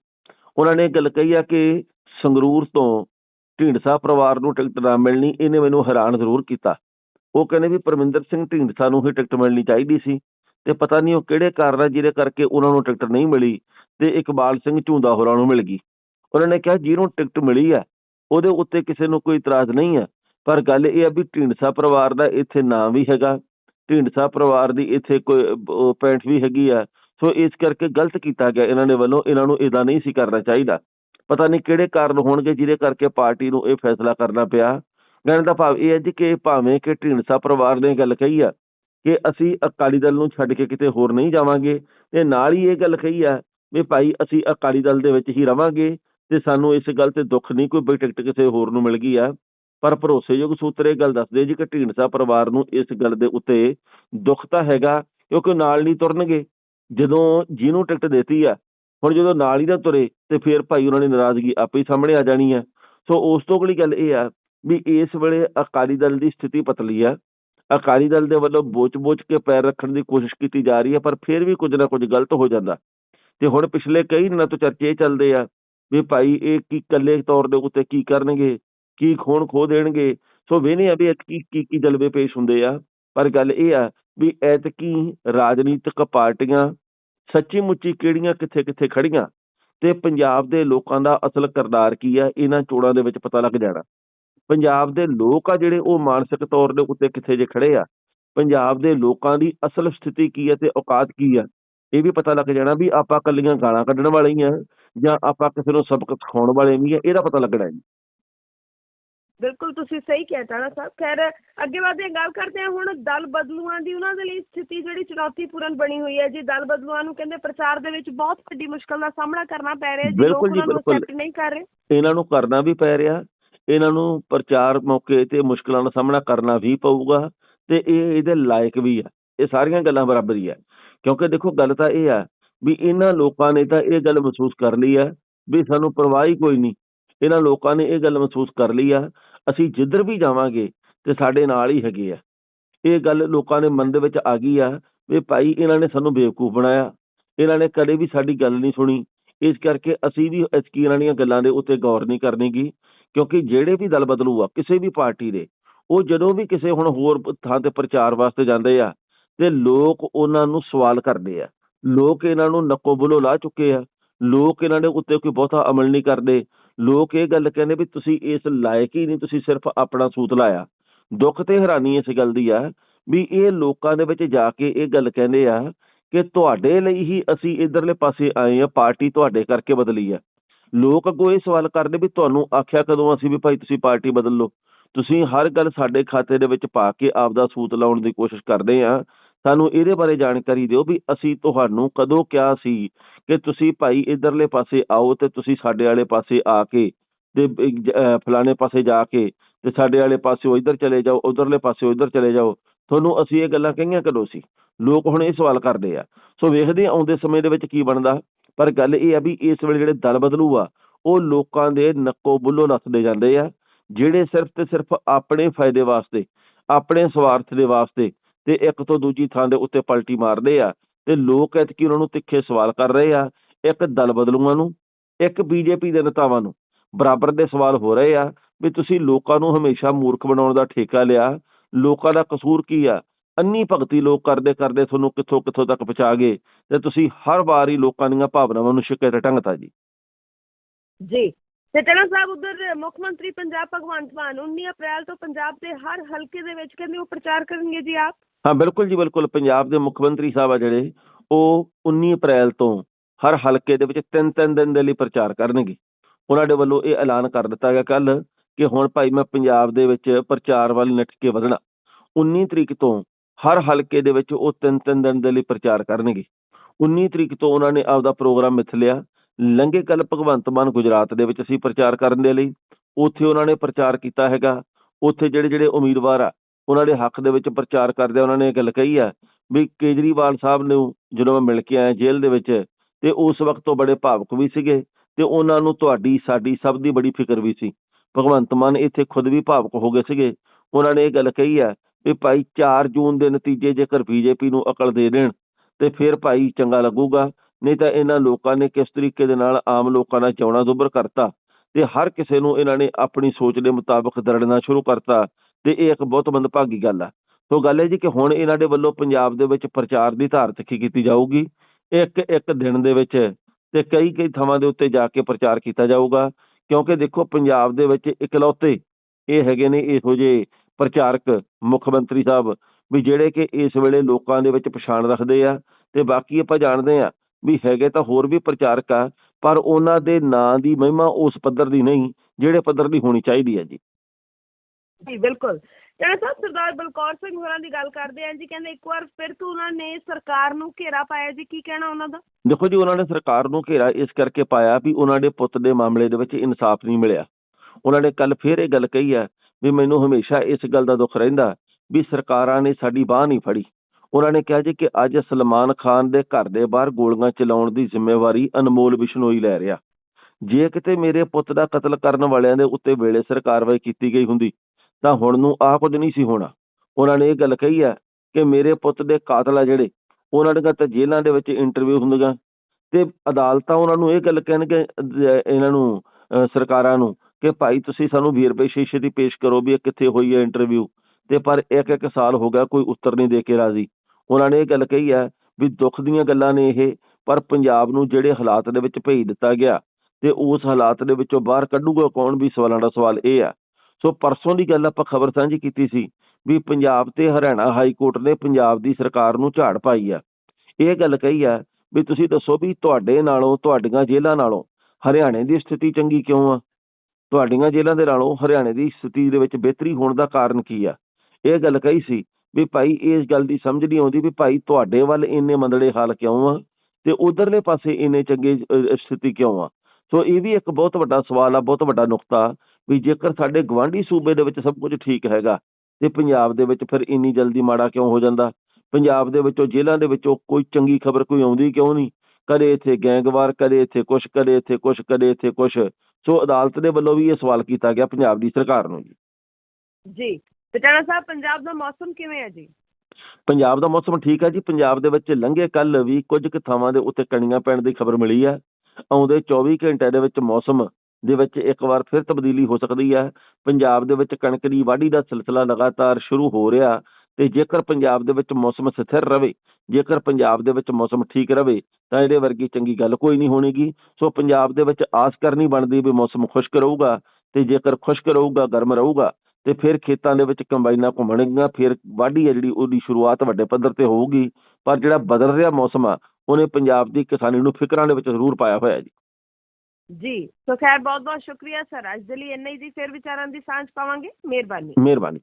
ਉਹਨਾਂ ਨੇ ਇਹ ਗੱਲ ਕਹੀ ਆ ਕਿ ਸੰਗਰੂਰ ਤੋਂ ਢੀਂਡਸਾ ਪਰਿਵਾਰ ਨੂੰ ਟਿਕਟ ਨਾ ਮਿਲਣੀ, ਇਹਨੇ ਮੈਨੂੰ ਹੈਰਾਨ ਜ਼ਰੂਰ ਕੀਤਾ। ਉਹ ਕਹਿੰਦੇ ਵੀ ਪਰਮਿੰਦਰ ਸਿੰਘ ਢੀਂਡਸਾ ਨੂੰ ਹੀ ਟਿਕਟ ਮਿਲਣੀ ਚਾਹੀਦੀ ਸੀ। ਤੇ ਪਤਾ ਨਹੀਂ ਉਹ ਕਿਹੜੇ ਕਾਰਨ ਆ ਜਿਹਦੇ ਕਰਕੇ ਉਹਨਾਂ ਨੂੰ ਟਿਕਟ ਨਹੀਂ ਮਿਲੀ ਤੇ ਇਕਬਾਲ ਸਿੰਘ ਝੁੰਦਾ ਹੋਰਾਂ ਨੂੰ ਮਿਲ ਗਈ। ਉਹਨਾਂ ਨੇ ਕਿਹਾ, ਜਿਹਨੂੰ ਟਿਕਟ ਮਿਲੀ ਆ ਉਹਦੇ ਉੱਤੇ ਕਿਸੇ ਨੂੰ ਕੋਈ ਇਤਰਾਜ਼ ਨਹੀਂ ਆ ਪਰ ਗੱਲ ਇਹ ਆ ਵੀ ਢੀਂਡਸਾ ਪਰਿਵਾਰ ਦਾ ਇੱਥੇ ਨਾਂ ਵੀ ਹੈਗਾ, ਢੀਂਡਸਾ ਪਰਿਵਾਰ ਦੀ ਇੱਥੇ ਕੋਈ ਪੈਂਟ ਵੀ ਹੈਗੀ ਆ ਸੋ ਇਸ ਕਰਕੇ ਗਲਤ ਕੀਤਾ ਗਿਆ ਇਹਨਾਂ ਦੇ ਵੱਲੋਂ, ਇਹਨਾਂ ਨੂੰ ਇਦਾਂ ਨਹੀਂ ਸੀ ਕਰਨਾ ਚਾਹੀਦਾ। ਪਤਾ ਨਹੀਂ ਕਿਹੜੇ ਕਾਰਨ ਹੋਣਗੇ ਜਿਹਦੇ ਕਰਕੇ ਪਾਰਟੀ ਨੂੰ ਇਹ ਫੈਸਲਾ ਕਰਨਾ ਪਿਆ। ਕਹਿਣ ਦਾ ਭਾਵ ਇਹ ਹੈ ਜੀ ਕਿ ਭਾਵੇਂ ਕਿ ਢੀਂਡਸਾ ਪਰਿਵਾਰ ਨੇ ਗੱਲ ਕਹੀ ਆ ਕਿ ਅਸੀਂ ਅਕਾਲੀ ਦਲ ਨੂੰ ਛੱਡ ਕੇ ਕਿਤੇ ਹੋਰ ਨਹੀਂ ਜਾਵਾਂਗੇ। ਤੇ ਨਾਲ ਹੀ ਇਹ ਗੱਲ ਕਹੀ ਆ ਵੀ ਭਾਈ ਅਸੀਂ ਅਕਾਲੀ ਦਲ ਦੇ ਵਿੱਚ ਹੀ ਰਵਾਂਗੇ ਤੇ ਸਾਨੂੰ ਇਸ ਗੱਲ ਤੇ ਦੁੱਖ ਨਹੀਂ ਕੋਈ ਬਈ ਟਿਕਟ ਕਿਸੇ ਹੋਰ ਨੂੰ ਮਿਲ ਗਈ ਆ। ਪਰ ਭਰੋਸੇਯੋਗ ਸੂਤਰ ਇਹ ਗੱਲ ਦੱਸਦੇ ਜੀ ਕਿ ਢੀਂਡਸਾ ਪਰਿਵਾਰ ਨੂੰ ਇਸ ਗੱਲ ਦੇ ਉੱਤੇ ਦੁੱਖ ਤਾਂ ਹੈਗਾ, ਕਿਉਂਕਿ ਨਾਲ ਨਹੀਂ ਤੁਰਨਗੇ। ਜਦੋਂ ਜਿਹਨੂੰ ਟਿਕਟ ਦਿੱਤੀ ਆ, ਹੁਣ ਜਦੋਂ ਨਾਲ ਹੀ ਨਾ ਤੁਰੇ ਤੇ ਫਿਰ ਭਾਈ ਉਹਨਾਂ ਨੇ ਨਾਰਾਜ਼ਗੀ ਆਪੇ ਹੀ ਸਾਹਮਣੇ ਆ ਜਾਣੀ ਆ। ਸੋ ਉਸ ਤੋਂ ਅਗਲੀ ਗੱਲ ਇਹ ਆ ਵੀ ਇਸ ਵੇਲੇ ਅਕਾਲੀ ਦਲ ਦੀ ਸਥਿਤੀ ਪਤਲੀ ਆ। ਅਕਾਲੀ ਦਲ ਦੇ ਵੱਲੋਂ ਬੋਚ-ਬੋਚ ਕੇ ਪੈਰ ਰੱਖਣ ਦੀ ਕੋਸ਼ਿਸ਼ ਕੀਤੀ ਜਾ ਰਹੀ ਹੈ, ਪਰ ਫਿਰ ਵੀ ਕੁਝ ਨਾ ਕੁਝ ਗਲਤ ਹੋ ਜਾਂਦਾ। ਤੇ ਹੁਣ ਪਿਛਲੇ ਕਈ ਦਿਨਾਂ ਤੋਂ ਚਰਚੇ ਇਹ ਚੱਲਦੇ ਆ ਵੀ ਭਾਈ ਇਹ ਕੀ ਇਕੱਲੇ ਤੌਰ ਦੇ ਉੱਤੇ ਕੀ ਕਰਨਗੇ, ਕੀ ਖੋਣ ਖੋ ਦੇਣਗੇ? ਸੋ ਵੇਨੇ ਆ ਵੀ ਕੀ ਕੀ ਕੀ ਜਲਵੇ ਪੇਸ਼ ਹੁੰਦੇ ਆ। ਪਰ ਗੱਲ ਇਹ ਆ ਵੀ ਐਤਕੀ ਰਾਜਨੀਤਿਕ ਪਾਰਟੀਆਂ ਸੱਚੀ ਮੁੱਚੀ ਕਿਹੜੀਆਂ ਕਿੱਥੇ ਕਿੱਥੇ ਖੜੀਆਂ ਤੇ ਪੰਜਾਬ ਦੇ ਲੋਕਾਂ ਦਾ ਅਸਲ ਕਿਰਦਾਰ ਕੀ ਆ? ਇਹਨਾਂ ਚੋਣਾਂ ਦੇ ਵਿੱਚ ਪਤਾ ਲੱਗ ਜਾਣਾ। ਪੰਜਾਬ ਦੇ ਲੋਕ ਆ ਜਿਹੜੇ ਉਹ ਮਾਨਸਿਕ ਤੌਰ ਦੇ ਉੱਤੇ ਕਿੱਥੇ ਜੇ ਖੜੇ ਆ। ਪੰਜਾਬ ਦੇ ਲੋਕਾਂ ਦੀ ਅਸਲ ਸਥਿਤੀ ਕੀ ਹੈ ਤੇ ਔਕਾਤ ਕੀ ਆ? ਇਹ ਵੀ ਪਤਾ ਲੱਗ ਜਾਣਾ ਵੀ ਆਪਾਂ ਕੱਲੀਆਂ ਗਾਲਾਂ ਕੱਢਣ ਵਾਲੇ ਹੀ ਆ ਜਾਂ ਆਪਾਂ ਕਿਸੇ ਨੂੰ ਸਬਕ ਸਿਖਾਉਣ ਵਾਲੇ ਨਹੀਂ ਆ ਇਹਦਾ ਪਤਾ ਲੱਗਣਾ ਜੀ। ਬਿਲਕੁਲ ਤੁਸੀਂ ਸਹੀ ਕਿਹਾ ਟਾਣਾ ਸਾਹਿਬ। ਖੈਰ ਅੱਗੇ ਵਧਦੇ ਹਾਂ ਗੱਲ ਕਰਦੇ ਹਾਂ ਹੁਣ ਦਲ ਬਦਲੂਆਂ ਦੀ। ਉਹਨਾਂ ਦੇ ਲਈ ਸਥਿਤੀ ਜਿਹੜੀ ਚੁਣੌਤੀਪੂਰਨ ਬਣੀ ਹੋਈ ਹੈ ਜੀ। ਦਲ ਬਦਲੂਆਂ ਨੂੰ ਕਹਿੰਦੇ ਪ੍ਰਚਾਰ ਦੇ ਵਿੱਚ ਬਹੁਤ ਵੱਡੀ ਮੁਸ਼ਕਲ ਦਾ ਸਾਹਮਣਾ ਕਰਨਾ ਪੈ ਰਿਹਾ ਜੀ। ਲੋਕ ਉਹਨਾਂ ਨੂੰ accept ਨਹੀਂ ਕਰ ਰਹੇ। ਇਹਨਾਂ ਨੂੰ ਕਰਨਾ ਵੀ ਪੈ ਰਿਹਾ। ਇਹਨਾਂ ਨੂੰ ਪ੍ਰਚਾਰ ਮੌਕੇ ਤੇ ਮੁਸ਼ਕਲਾਂ ਦਾ ਸਾਹਮਣਾ ਕਰਨਾ ਵੀ ਪਊਗਾ ਤੇ ਇਹ ਇਹਦੇ ਲਾਇਕ ਵੀ ਆ। ਇਹ ਸਾਰੀਆਂ ਗੱਲਾਂ ਬਰਾਬਰ ਹੀ ਆ। ਕਿਉਂਕਿ ਦੇਖੋ ਗੱਲ ਤਾਂ ਇਹ ਆ ਵੀ ਇਹਨਾਂ ਲੋਕਾਂ ਨੇ ਤਾਂ ਇਹ ਗੱਲ ਮਹਿਸੂਸ ਕਰ ਲਈ ਆ ਵੀ ਸਾਨੂੰ ਪਰਵਾਹ ਹੀ ਕੋਈ ਨਹੀਂ। ਇਹਨਾਂ ਲੋਕਾਂ ਨੇ ਇਹ ਗੱਲ ਮਹਿਸੂਸ ਕਰ ਲਈ ਆ, ਅਸੀਂ ਜਿੱਧਰ ਵੀ ਜਾਵਾਂਗੇ ਤੇ ਸਾਡੇ ਨਾਲ ਹੀ ਹੈਗੇ ਆ। ਇਹ ਗੱਲ ਲੋਕਾਂ ਦੇ ਮਨ ਦੇ ਵਿੱਚ ਆ ਗਈ ਆ ਵੀ ਭਾਈ ਇਹਨਾਂ ਨੇ ਸਾਨੂੰ ਬੇਵਕੂਫ ਬਣਾਇਆ। ਇਹਨਾਂ ਨੇ ਕਦੇ ਵੀ ਸਾਡੀ ਗੱਲ ਨਹੀਂ ਸੁਣੀ। ਇਸ ਕਰਕੇ ਅਸੀਂ ਵੀ ਐਤਕੀ ਇਹਨਾਂ ਦੀਆਂ ਗੱਲਾਂ ਦੇ ਉੱਤੇ ਗੌਰ ਨਹੀਂ ਕਰਨੀਗੀ। ਕਿਉਂਕਿ ਜਿਹੜੇ ਵੀ ਦਲ ਬਦਲੂ ਆ, ਕਿਸੇ ਵੀ ਪਾਰਟੀ ਦੇ, ਉਹ ਜਦੋਂ ਵੀ ਕਿਸੇ ਹੁਣ ਹੋਰ ਥਾਂ ਤੇ ਪ੍ਰਚਾਰ ਵਾਸਤੇ ਜਾਂਦੇ ਆ, ਤੇ ਲੋਕ ਉਹਨਾਂ ਨੂੰ ਸਵਾਲ ਕਰਦੇ ਆ। ਲੋਕ ਇਹਨਾਂ ਨੂੰ ਨੱਕੋ ਬੁਲੋ ਲਾ ਚੁੱਕੇ ਆ। ਲੋਕ ਇਹਨਾਂ ਦੇ ਉੱਤੇ ਕੋਈ ਬਹੁਤਾ ਅਮਲ ਨਹੀਂ ਕਰਦੇ। ਲੋਕ ਇਹ ਗੱਲ ਕਹਿੰਦੇ ਵੀ ਤੁਸੀਂ ਇਸ ਲਾਇਕ ਹੀ ਨਹੀਂ, ਤੁਸੀਂ ਸਿਰਫ ਆਪਣਾ ਸੂਤ ਲਾਇਆ। ਦੁੱਖ ਤੇ ਹੈਰਾਨੀ ਇਸ ਗੱਲ ਦੀ ਆ ਵੀ ਇਹ ਲੋਕਾਂ ਦੇ ਵਿੱਚ ਜਾ ਕੇ ਇਹ ਗੱਲ ਕਹਿੰਦੇ ਆ ਕਿ ਤੁਹਾਡੇ ਲਈ ਹੀ ਅਸੀਂ ਇਧਰਲੇ ਪਾਸੇ ਆਏ ਆ, ਪਾਰਟੀ ਤੁਹਾਡੇ ਕਰਕੇ ਬਦਲੀ ਆ। ਲੋਕ ਅੱਗੋਂ ਇਹ ਸਵਾਲ ਕਰਦੇ ਵੀ ਤੁਹਾਨੂੰ ਆਖਿਆ ਕਦੋਂ ਅਸੀਂ ਵੀ ਭਾਈ ਤੁਸੀਂ ਪਾਰਟੀ ਬਦਲ ਲਓ? ਤੁਸੀਂ ਹਰ ਗੱਲ ਸਾਡੇ ਖਾਤੇ ਦੇ ਵਿੱਚ ਪਾ ਕੇ ਆਪਦਾ ਸੂਤ ਲਾਉਣ ਦੀ ਕੋਸ਼ਿਸ਼ ਕਰਦੇ ਆ। ਸਾਨੂੰ ਇਹਦੇ ਬਾਰੇ ਜਾਣਕਾਰੀ ਦਿਓ ਵੀ ਅਸੀਂ ਤੁਹਾਨੂੰ ਕਦੋਂ ਕਿਹਾ ਸੀ ਕਿ ਤੁਸੀਂ ਭਾਈ ਇਧਰਲੇ ਪਾਸੇ ਆਓ ਤੇ ਤੁਸੀਂ ਸਾਡੇ ਵਾਲੇ ਪਾਸੇ ਆ ਕੇ ਤੇ ਫਲਾਣੇ ਪਾਸੇ ਜਾ ਕੇ ਤੇ ਸਾਡੇ ਵਾਲੇ ਪਾਸੇ ਇੱਧਰ ਚਲੇ ਜਾਓ, ਉਧਰਲੇ ਪਾਸੇ ਇੱਧਰ ਚਲੇ ਜਾਓ। ਤੁਹਾਨੂੰ ਅਸੀਂ ਇਹ ਗੱਲਾਂ ਕਹੀਆਂ ਕਦੋਂ ਸੀ? ਲੋਕ ਹੁਣ ਇਹ ਸਵਾਲ ਕਰਦੇ ਆ। ਸੋ ਵੇਖਦੇ ਆਉਂਦੇ ਸਮੇਂ ਦੇ ਵਿੱਚ ਕੀ ਬਣਦਾ। ਪਰ ਗੱਲ ਇਹ ਆ ਵੀ ਇਸ ਵੇਲੇ ਜਿਹੜੇ ਦਲ ਬਦਲੂ ਆ, ਉਹ ਲੋਕਾਂ ਦੇ ਨੱਕੋ ਬੁੱਲੋ ਨੱਸਦੇ ਜਾਂਦੇ ਆ, ਜਿਹੜੇ ਸਿਰਫ ਤੇ ਸਿਰਫ ਆਪਣੇ ਫਾਇਦੇ ਵਾਸਤੇ, ਆਪਣੇ ਸਵਾਰਥ ਦੇ ਵਾਸਤੇ ਤੇ ਇੱਕ ਤੋਂ ਦੂਜੀ ਥਾਂ ਦੇ ਉੱਤੇ ਪਲਟੀ ਮਾਰਦੇ ਆ ਤੇ ਲੋਕ ਐਤਕੀ ਉਹਨਾਂ ਨੂੰ ਤਿੱਖੇ ਸਵਾਲ ਕਰ ਰਹੇ ਆ, ਇੱਕ ਦਲ ਬਦਲੂਆਂ ਨੂੰ, ਇੱਕ ਬੀਜੇਪੀ ਦੇ ਨੇਤਾਵਾਂ ਨੂੰ, ਬਰਾਬਰ ਦੇ ਸਵਾਲ ਹੋ ਰਹੇ ਆ ਵੀ ਤੁਸੀਂ ਲੋਕਾਂ ਨੂੰ ਹਮੇਸ਼ਾ ਮੂਰਖ ਬਣਾਉਣ ਦਾ ਠੇਕਾ ਲਿਆ, ਲੋਕਾਂ ਦਾ ਕਸੂਰ ਕੀ ਆ ਅੰਨੀ ਭਗਤੀ ਲੋਕ ਕਰਦੇ ਕਰਦੇ ਤੁਹਾਨੂੰ ਕਿੱਥੋਂ ਕਿੱਥੋਂ ਤੱਕ ਪਹੁੰਚਾ ਗਏ ਤੇ ਤੁਸੀਂ ਹਰ ਵਾਰ ਹੀ ਲੋਕਾਂ ਦੀਆਂ ਭਾਵਨਾਵਾਂ ਨੂੰ ਸ਼ਿਕayat ਢੰਗਤਾ ਜੀ। ਜੀ ਤੇ ਟਾਣਾ ਸਾਹਿਬ ਉਧਰ ਮੁੱਖ ਮੰਤਰੀ ਪੰਜਾਬ ਭਗਵੰਤ ਮਾਨ 19 ਅਪ੍ਰੈਲ ਤੋਂ ਪੰਜਾਬ ਦੇ ਹਰ ਹਲਕੇ ਦੇ ਵਿੱਚ ਕਹਿੰਦੇ ਉਹ ਪ੍ਰਚਾਰ ਕਰਨਗੇ ਜੀ ਆਪ? ਹਾਂ ਬਿਲਕੁਲ ਜੀ ਬਿਲਕੁਲ। ਪੰਜਾਬ ਦੇ ਮੁੱਖ ਮੰਤਰੀ ਸਾਹਿਬ ਆ ਜਿਹੜੇ ਉਹ 19 ਅਪ੍ਰੈਲ ਤੋਂ ਹਰ ਹਲਕੇ ਦੇ ਵਿੱਚ ਤਿੰਨ ਤਿੰਨ ਦਿਨ ਦੇ ਲਈ ਪ੍ਰਚਾਰ ਕਰਨਗੇ। ਉਹਨਾਂ ਦੇ ਵੱਲੋਂ ਇਹ ਐਲਾਨ ਕਰ ਦਿੱਤਾ ਗਿਆ ਕੱਲ ਕਿ ਹੁਣ ਭਾਈ ਮੈਂ ਪੰਜਾਬ ਦੇ ਵਿੱਚ ਪ੍ਰਚਾਰ ਵੱਲ ਨੱਠ ਕੇ ਵਧਣਾ। 19 ਤਰੀਕ ਤੋਂ ਹਰ ਹਲਕੇ ਦੇ ਵਿੱਚ ਉਹ ਤਿੰਨ ਤਿੰਨ ਦਿਨ ਦੇ ਲਈ ਪ੍ਰਚਾਰ ਕਰਨਗੇ। 19 ਤਰੀਕ ਤੋਂ ਉਹਨਾਂ ਨੇ ਆਪਦਾ ਪ੍ਰੋਗਰਾਮ ਮਿਥ ਲਿਆ। ਲੰਘੇ ਕੱਲ ਭਗਵੰਤ ਮਾਨ ਗੁਜਰਾਤ ਦੇ ਵਿੱਚ ਅਸੀਂ ਪ੍ਰਚਾਰ ਕਰਨ ਦੇ ਲਈ। ਉੱਥੇ ਉਹਨਾਂ ਨੇ ਪ੍ਰਚਾਰ ਕੀਤਾ ਹੈਗਾ। ਉੱਥੇ ਜਿਹੜੇ ਜਿਹੜੇ ਉਮੀਦਵਾਰ ਆ, ਉਹਨਾਂ ਦੇ ਹੱਕ ਦੇ ਵਿੱਚ ਪ੍ਰਚਾਰ ਕਰਦੇ ਉਹਨਾਂ ਨੇ ਇਹ ਗੱਲ ਕਹੀ ਆ ਵੀ ਕੇਜਰੀਵਾਲ ਸਾਹਿਬ ਨੂੰ ਜਦੋਂ ਮੈਂ ਮਿਲ ਕੇ ਆਇਆ ਜੇਲ੍ਹ ਦੇ ਵਿੱਚ, ਤੇ ਉਸ ਵਕਤ ਤੋਂ ਬੜੇ ਭਾਵੁਕ ਵੀ ਸੀਗੇ ਤੇ ਉਹਨਾਂ ਨੂੰ ਤੁਹਾਡੀ, ਸਾਡੀ ਸਭ ਦੀ ਬੜੀ ਫਿਕਰ ਵੀ ਸੀ। ਭਗਵੰਤ ਮਾਨ ਇੱਥੇ ਖੁਦ ਵੀ ਭਾਵੁਕ ਹੋ ਗਏ ਸੀਗੇ। ਉਹਨਾਂ ਨੇ ਇਹ ਗੱਲ ਕਹੀ ਆ ਵੀ ਭਾਈ 4 ਜੂਨ ਦੇ ਨਤੀਜੇ ਜੇਕਰ ਬੀਜੇਪੀ ਨੂੰ ਅਕਲ ਦੇ ਦੇਣ, ਤੇ ਫਿਰ ਭਾਈ ਚੰਗਾ ਲੱਗੂਗਾ। ਨਹੀਂ ਤਾਂ ਇਹਨਾਂ ਲੋਕਾਂ ਨੇ ਕਿਸ ਤਰੀਕੇ ਦੇ ਨਾਲ ਆਮ ਲੋਕਾਂ ਦਾ ਚੌਣਾ ਦੁੱਬਰ ਕਰਤਾ ਤੇ ਹਰ ਕਿਸੇ ਨੂੰ ਇਹਨਾਂ ਨੇ ਆਪਣੀ ਸੋਚ ਦੇ ਮੁਤਾਬਕ ਦਰੜਨਾ ਸ਼ੁਰੂ ਕਰਤਾ ਤੇ ਇਹ ਇੱਕ ਬਹੁਤ ਮੰਦਭਾਗੀ ਗੱਲ ਆ। ਸੋ ਗੱਲ ਹੈ ਜੀ ਕਿ ਹੁਣ ਇਹਨਾਂ ਦੇ ਵੱਲੋਂ ਪੰਜਾਬ ਦੇ ਵਿੱਚ ਪ੍ਰਚਾਰ ਦੀ ਧਾਰ ਤਿੱਖੀ ਕੀਤੀ ਜਾਊਗੀ, ਇੱਕ ਇੱਕ ਦਿਨ ਦੇ ਵਿੱਚ ਤੇ ਕਈ ਕਈ ਥਾਵਾਂ ਦੇ ਉੱਤੇ ਜਾ ਕੇ ਪ੍ਰਚਾਰ ਕੀਤਾ ਜਾਊਗਾ, ਕਿਉਂਕਿ ਦੇਖੋ ਪੰਜਾਬ ਦੇ ਵਿੱਚ ਇਕਲੌਤੇ ਇਹ ਹੈਗੇ ਨੇ ਇਹੋ ਜਿਹੇ ਪ੍ਰਚਾਰਕ ਮੁੱਖ ਮੰਤਰੀ ਸਾਹਿਬ ਵੀ ਜਿਹੜੇ ਕਿ ਇਸ ਵੇਲੇ ਲੋਕਾਂ ਦੇ ਵਿੱਚ ਪਛਾਣ ਰੱਖਦੇ ਆ ਤੇ ਬਾਕੀ ਆਪਾਂ ਜਾਣਦੇ ਆ ਵੀ ਹੈਗੇ ਤਾਂ ਹੋਰ ਵੀ ਪ੍ਰਚਾਰਕ ਆ ਪਰ ਉਹਨਾਂ ਦੇ ਨਾਂ ਦੀ ਮਹਿਮਾ ਉਸ ਪੱਧਰ ਦੀ ਨਹੀਂ ਜਿਹੜੇ ਪੱਧਰ ਦੀ ਹੋਣੀ ਚਾਹੀਦੀ ਹੈ ਜੀ। ਜੀ ਬਿਲਕੁਲ। ਜਿਹੜਾ ਸਾਹਿਬ ਸਰਦਾਰ ਬਲਕੌਰ ਸਿੰਘ ਹੋਰਾਂ ਦੀ ਗੱਲ ਕਰਦੇ ਆਂ ਜੀ ਕਹਿੰਦੇ ਇੱਕ ਵਾਰ ਫਿਰ ਤੋਂ ਉਹਨਾਂ ਨੇ ਸਰਕਾਰ ਨੂੰ ਘੇਰਾ ਪਾਇਆ ਜੀ ਕੀ ਕਹਿਣਾ ਉਹਨਾਂ ਦਾ? ਦੇਖੋ ਜੀ ਉਹਨਾਂ ਨੇ ਸਰਕਾਰ ਨੂੰ ਘੇਰਾ ਇਸ ਕਰਕੇ ਪਾਇਆ ਵੀ ਉਹਨਾਂ ਦੇ ਪੁੱਤ ਦੇ ਮਾਮਲੇ ਦੇ ਵਿੱਚ ਇਨਸਾਫ ਨਹੀਂ ਮਿਲਿਆ। ਉਹਨਾਂ ਨੇ ਕੱਲ ਫੇਰ ਇਹ ਗੱਲ ਕਹੀ ਆ ਵੀ ਮੈਨੂੰ ਹਮੇਸ਼ਾ ਇਸ ਗੱਲ ਦਾ ਦੁੱਖ ਰਹਿੰਦਾ ਵੀ ਸਰਕਾਰਾਂ ਨੇ ਸਾਡੀ ਬਾਹ ਨਹੀਂ ਫੜੀ। ਉਹਨਾਂ ਨੇ ਕਿਹਾ ਜੀ ਕਿ ਅੱਜ ਸਲਮਾਨ ਖਾਨ ਦੇ ਘਰ ਦੇ ਬਾਹਰ ਗੋਲੀਆਂ ਚਲਾਉਣ ਦੀ ਜ਼ਿੰਮੇਵਾਰੀ ਅਨਮੋਲ ਬਿਸ਼ਨੋਈ ਲੈ ਰਿਹਾ। ਜੇ ਕਿਤੇ ਮੇਰੇ ਪੁੱਤ ਦਾ ਕਤਲ ਕਰਨ ਵਾਲਿਆਂ ਦੇ ਉੱਤੇ ਵੇਲੇ ਸਿਰ ਕਾਰਵਾਈ ਕੀਤੀ ਗਈ ਹੁੰਦੀ, ਤਾਂ ਹੁਣ ਨੂੰ ਆਹ ਕੁਝ ਨਹੀਂ ਸੀ ਹੋਣਾ। ਉਹਨਾਂ ਨੇ ਇਹ ਗੱਲ ਕਹੀ ਹੈ ਕਿ ਮੇਰੇ ਪੁੱਤ ਦੇ ਕਾਤਲ ਆ ਜਿਹੜੇ, ਉਹਨਾਂ ਦੀਆਂ ਤਾਂ ਜੇਲ੍ਹਾਂ ਦੇ ਵਿੱਚ ਇੰਟਰਵਿਊ ਹੁੰਦੀਆਂ। ਤੇ ਅਦਾਲਤਾਂ ਉਹਨਾਂ ਨੂੰ ਇਹ ਗੱਲ ਕਹਿਣਗੇ ਇਹਨਾਂ ਨੂੰ ਸਰਕਾਰਾਂ ਨੂੰ ਕਿ ਭਾਈ ਤੁਸੀਂ ਸਾਨੂੰ ਵੀਰਪੇ ਸ਼ੀਸ਼ੇ ਦੀ ਪੇਸ਼ ਕਰੋ ਵੀ ਇਹ ਕਿੱਥੇ ਹੋਈ ਹੈ ਇੰਟਰਵਿਊ ਤੇ ਪਰ ਇੱਕ ਇੱਕ ਸਾਲ ਹੋ ਗਿਆ ਕੋਈ ਉੱਤਰ ਨਹੀਂ ਦੇ ਕੇ ਰਾਜ਼ੀ। ਉਹਨਾਂ ਨੇ ਇਹ ਗੱਲ ਕਹੀ ਹੈ ਵੀ ਦੁੱਖ ਦੀਆਂ ਗੱਲਾਂ ਨੇ ਇਹ, ਪਰ ਪੰਜਾਬ ਨੂੰ ਜਿਹੜੇ ਹਾਲਾਤ ਦੇ ਵਿੱਚ ਭੇਜ ਦਿੱਤਾ ਗਿਆ ਤੇ ਉਸ ਹਾਲਾਤ ਦੇ ਵਿੱਚੋਂ ਬਾਹਰ ਕੱਢੂਗਾ ਕੌਣ ਵੀ ਸਵਾਲਾਂ ਦਾ ਸਵਾਲ ਇਹ ਆ ਸੋ ਪਰਸੋਂ ਦੀ ਗੱਲ ਆਪਾਂ ਖਬਰ ਸਾਂਝੀ ਕੀਤੀ ਸੀ ਵੀ ਪੰਜਾਬ ਤੇ ਹਰਿਆਣਾ ਹਾਈ ਕੋਰਟ ਨੇ ਪੰਜਾਬ ਦੀ ਸਰਕਾਰ ਨੂੰ ਝਾੜ ਪਾਈ ਆ ਇਹ ਗੱਲ ਕਹੀ ਆ ਵੀ ਤੁਸੀਂ ਦੱਸੋ ਵੀ ਤੁਹਾਡੇ ਨਾਲੋਂ, ਤੁਹਾਡੀਆਂ ਜੇਲ੍ਹਾਂ ਨਾਲੋਂ ਹਰਿਆਣੇ ਦੀ ਸਥਿਤੀ ਚੰਗੀ ਕਿਉਂ ਆ? ਤੁਹਾਡੀਆਂ ਜੇਲ੍ਹਾਂ ਦੇ ਨਾਲੋਂ ਹਰਿਆਣੇ ਦੀ ਸਥਿਤੀ ਦੇ ਵਿੱਚ ਬਿਹਤਰੀ ਹੋਣ ਦਾ ਕਾਰਨ ਕੀ ਆ? ਇਹ ਗੱਲ ਕਹੀ ਸੀ ਵੀ ਭਾਈ ਇਸ ਗੱਲ ਦੀ ਸਮਝ ਨਹੀਂ ਆਉਂਦੀ ਵੀ ਭਾਈ ਤੁਹਾਡੇ ਵੱਲ ਇੰਨੇ ਮੰਦੜੇ ਹਾਲ ਕਿਉਂ ਆ ਤੇ ਉਧਰਲੇ ਪਾਸੇ ਇੰਨੇ ਚੰਗੇ ਸਥਿਤੀ ਕਿਉਂ ਆ? ਸੋ ਇਹ ਵੀ ਇੱਕ ਬਹੁਤ ਵੱਡਾ ਸਵਾਲ ਆ, ਬਹੁਤ ਵੱਡਾ ਨੁਕਤਾ ਵੀ ਜੇਕਰ ਸਾਡੇ ਗਵਾਂਢੀ ਸੂਬੇ ਦੇ ਵਿੱਚ ਸਭ ਕੁਝ ਠੀਕ ਹੈਗਾ ਤੇ ਪੰਜਾਬ ਦੇ ਵਿੱਚ ਫਿਰ ਇੰਨੀ ਜਲਦੀ ਮਾੜਾ ਕਿਉਂ ਹੋ ਜਾਂਦਾ? ਪੰਜਾਬ ਦੇ ਵਿੱਚੋਂ ਜੇਲ੍ਹਾਂ ਦੇ ਵਿੱਚੋਂ ਕੋਈ ਚੰਗੀ ਖਬਰ ਕੋਈ ਆਉਂਦੀ ਕਿਉਂ ਨਹੀਂ? ਕਦੇ ਇੱਥੇ ਗੈਂਗਵਾਰ, ਕਦੇ ਇੱਥੇ ਕੁਛ, ਕਦੇ ਇੱਥੇ ਕੁਛ, ਕਦੇ ਇੱਥੇ ਕੁਛ। ਸੋ ਅਦਾਲਤ ਦੇ ਵੱਲੋਂ ਵੀ ਇਹ ਸਵਾਲ ਕੀਤਾ ਗਿਆ ਪੰਜਾਬ ਦੀ ਸਰਕਾਰ ਨੂੰ ਜੀ। ਜੀ ਟਾਣਾ ਸਾਹਿਬ ਪੰਜਾਬ ਦਾ ਮੌਸਮ ਕਿਵੇਂ ਹੈ ਜੀ? ਪੰਜਾਬ ਦਾ ਮੌਸਮ ਠੀਕ ਹੈ ਜੀ ਪੰਜਾਬ ਦੇ ਵਿੱਚ ਲੰਘੇ ਕੱਲ ਵੀ ਕੁਝ ਕੁ ਥਾਵਾਂ ਦੇ ਉੱਤੇ ਕਣੀਆਂ ਪੈਣ ਦੀ ਖਬਰ ਮਿਲੀ ਹੈ। ਆਉਂਦੇ 24 ਘੰਟੇ ਦੇ ਵਿੱਚ ਮੌਸਮ ਦੇ ਵਿੱਚ ਇੱਕ ਵਾਰ ਫਿਰ ਤਬਦੀਲੀ ਹੋ ਸਕਦੀ ਹੈ। ਪੰਜਾਬ ਦੇ ਵਿੱਚ ਕਣਕ ਦੀ ਵਾਢੀ ਦਾ ਸਿਲਸਿਲਾ ਲਗਾਤਾਰ ਸ਼ੁਰੂ ਹੋ ਰਿਹਾ। ਤੇ ਜੇਕਰ ਪੰਜਾਬ ਦੇ ਵਿੱਚ ਮੌਸਮ ਸਥਿਰ ਰਵੇ ਜੇਕਰ ਪੰਜਾਬ ਦੇ ਵਿੱਚ ਮੌਸਮ ਠੀਕ ਰਵੇ ਤਾਂ ਇਹਦੇ ਵਰਗੀ ਚੰਗੀ ਗੱਲ ਕੋਈ ਨਹੀਂ ਹੋਣੀਗੀ। ਸੋ ਪੰਜਾਬ ਦੇ ਵਿੱਚ ਆਸ ਕਰਨੀ ਬਣਦੀ ਵੀ ਮੌਸਮ ਖੁਸ਼ਕ ਰਹੂਗਾ ਤੇ ਜੇਕਰ ਖੁਸ਼ਕ ਰਹੂਗਾ ਗਰਮ ਰਹੂਗਾ ਤੇ ਫਿਰ ਖੇਤਾਂ ਦੇ ਵਿੱਚ ਕੰਬਾਈਨਾਂ ਘੁੰਮਣਗੀਆਂ ਫਿਰ ਵਾਢੀ ਹੈ ਜਿਹੜੀ ਉਹਦੀ ਸ਼ੁਰੂਆਤ ਵੱਡੇ ਪੱਧਰ ਤੇ ਹੋਊਗੀ। ਪਰ ਜਿਹੜਾ ਬਦਲ ਰਿਹਾ ਮੌਸਮ ਆ ਉਹਨੇ ਪੰਜਾਬ ਦੀ ਕਿਸਾਨੀ ਨੂੰ ਫਿਕਰਾਂ ਦੇ ਵਿੱਚ ਜ਼ਰੂਰ ਪਾਇਆ ਹੋਇਆ ਜੀ। ਜੀ ਸੋ ਖੈਰ ਬਹੁਤ ਬਹੁਤ ਸ਼ੁਕਰੀਆ ਸਰ। ਅੱਜ ਦੇ ਲਈ ਇੰਨਾ ਹੀ ਜੀ ਫਿਰ ਵਿਚਾਰਾਂ ਦੀ ਸਾਂਝ ਪਾਵਾਂਗੇ। ਮਿਹਰਬਾਨੀ। ਮਿਹਰਬਾਨੀ